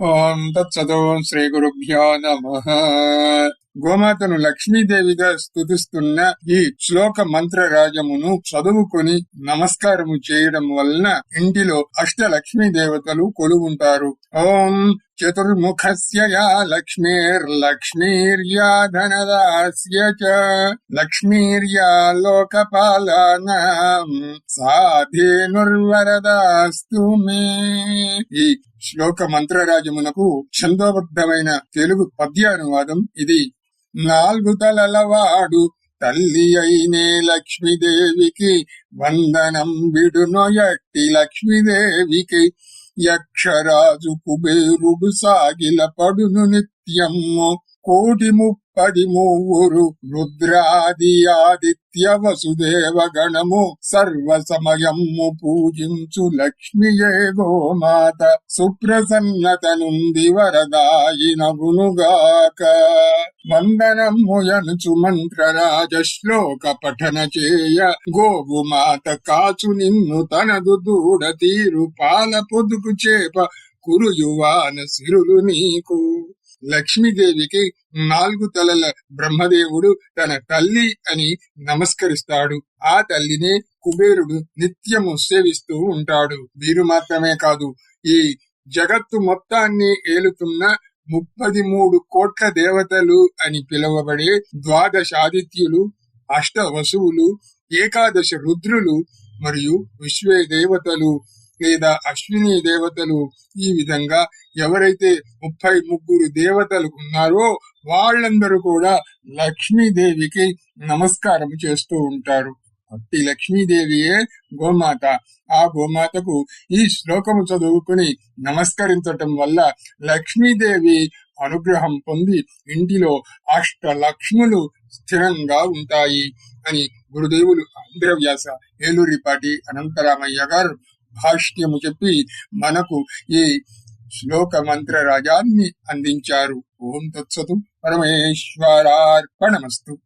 ఓం తత్సదో శ్రీ గురుభ్యో నమ. గోమాతను లక్ష్మీదేవిగా స్థుతిస్తున్న ఈ శ్లోక మంత్ర రాజమును చదువుకొని నమస్కారము చేయడం వలన ఇంటిలో అష్ట లక్ష్మీ దేవతలు కొలువుంటారు. ఓం చతుర్ముఖస్య యా లక్ష్మీర్లక్ష్మీర్యా ధనదాస్య చ లక్ష్మీర్యా లోకపాలానాం సాధేనుర్వరదాస్తు మే ఈ శ్లోక మంత్రరాజమునకు ఛందోబద్ధమైన తెలుగు పద్యానువాదం ఇది. నాలుగు తలలవాడు తల్లి అయినే లక్ష్మీదేవికి వందనం విడునొయట్టి లక్ష్మీదేవికి యక్షరాజు కుబేరుడు సాగిల పడును నిత్యము. కోటి ముప్పది మూవురు రుద్రాది ఆదిత్య వసుదేవ గణము సర్వ సమయము పూజించు లక్ష్మియే గోమాత సుప్రసన్నతనుంది వరదాయినగునుగాక. వందనముయనుచు మంత్రరాజ శ్లోక పఠన చేయ. గోగుమాత కాచు నిన్ను తనదు దూడ తీరు పాల పొదుకు చేప. కురుయువాన సిరులు నీకు. లక్ష్మీదేవికి నాలుగు తలల బ్రహ్మదేవుడు తన తల్లి అని నమస్కరిస్తాడు. ఆ తల్లినే కుబేరుడు నిత్యము సేవిస్తూ ఉంటాడు. వీరు మాత్రమే కాదు ఈ జగత్తు మొత్తాన్ని ఏలుతున్న ముప్పది మూడు కోట్ల దేవతలు అని పిలువబడే ద్వాదశాదిత్యులు అష్ట వసువులు ఏకాదశ రుద్రులు మరియు విశ్వే దేవతలు లేదా అశ్విని దేవతలు ఈ విధంగా ఎవరైతే ముప్పై ముగ్గురు దేవతలు ఉన్నారో వాళ్ళందరూ కూడా లక్ష్మీదేవికి నమస్కారం చేస్తూ ఉంటారు. అట్టి లక్ష్మీదేవియే గోమాత. ఆ గోమాతకు ఈ శ్లోకము చదువుకుని నమస్కరించటం వల్ల లక్ష్మీదేవి అనుగ్రహం పొంది ఇంటిలో అష్ట లక్ష్ములు స్థిరంగా ఉంటాయి అని గురుదేవులు ఆంధ్రవ్యాస ఏలూరిపాటి అనంతరామయ్య గారు భాష్యము చెప్పి మనకు ఈ శ్లోక మంత్ర రాజాన్ని అందించారు. ఓం తత్సతు పరమేశ్వరార్పణమస్తు.